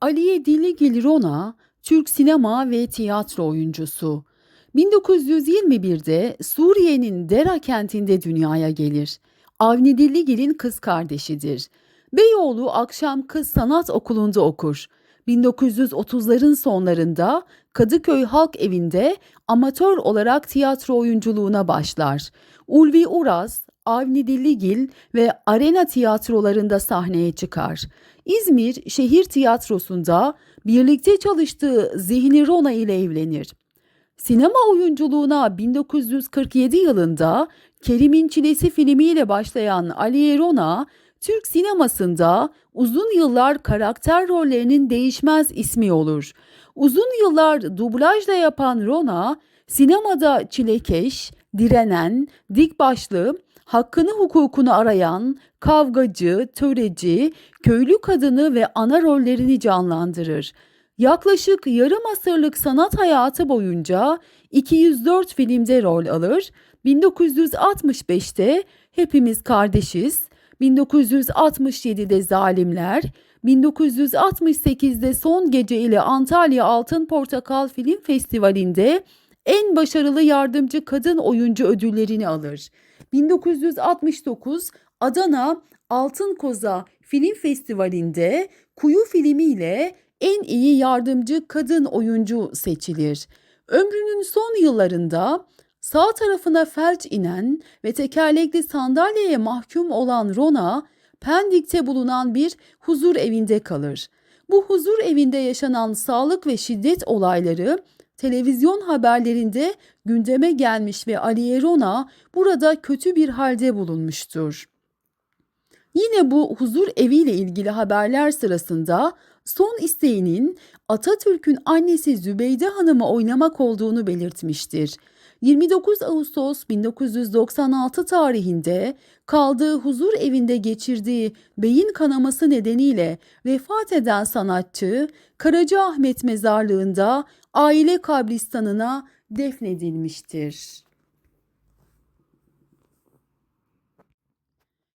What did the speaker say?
Aliye Diligil Rona, Türk sinema ve tiyatro oyuncusu. 1921'de Suriye'nin Dera kentinde dünyaya gelir. Avni Diligil'in kız kardeşidir. Beyoğlu Akşam Kız Sanat Okulu'nda okur. 1930'ların sonlarında Kadıköy Halk Evi'nde amatör olarak tiyatro oyunculuğuna başlar. Ulvi Uras, Avni Dilligil ve arena tiyatrolarında sahneye çıkar. İzmir Şehir Tiyatrosu'nda birlikte çalıştığı Zihni Rona ile evlenir. Sinema oyunculuğuna 1947 yılında Kerim'in Çilesi filmiyle başlayan Ali Rona, Türk sinemasında uzun yıllar karakter rollerinin değişmez ismi olur. Uzun yıllar dublajla yapan Rona, sinemada çilekeş, direnen, dik başlı, hakkını hukukunu arayan, kavgacı, töreci, köylü kadını ve ana rollerini canlandırır. Yaklaşık yarım asırlık sanat hayatı boyunca 204 filmde rol alır. 1965'te Hepimiz Kardeşiz, 1967'de Zalimler, 1968'de Son Gece ile Antalya Altın Portakal Film Festivali'nde en başarılı yardımcı kadın oyuncu ödüllerini alır. 1969 Adana Altın Koza Film Festivali'nde Kuyu filmiyle en iyi yardımcı kadın oyuncu seçilir. Ömrünün son yıllarında sağ tarafına felç inen ve tekerlekli sandalyeye mahkum olan Rona, Pendik'te bulunan bir huzur evinde kalır. Bu huzur evinde yaşanan sağlık ve şiddet olayları televizyon haberlerinde gündeme gelmiş ve Aliye Rona burada kötü bir halde bulunmuştur. Yine bu huzur eviyle ilgili haberler sırasında son isteğinin Atatürk'ün annesi Zübeyde Hanım'ı oynamak olduğunu belirtmiştir. 29 Ağustos 1996 tarihinde kaldığı huzur evinde geçirdiği beyin kanaması nedeniyle vefat eden sanatçı Karacaahmet mezarlığında aile kabristanına defnedilmiştir.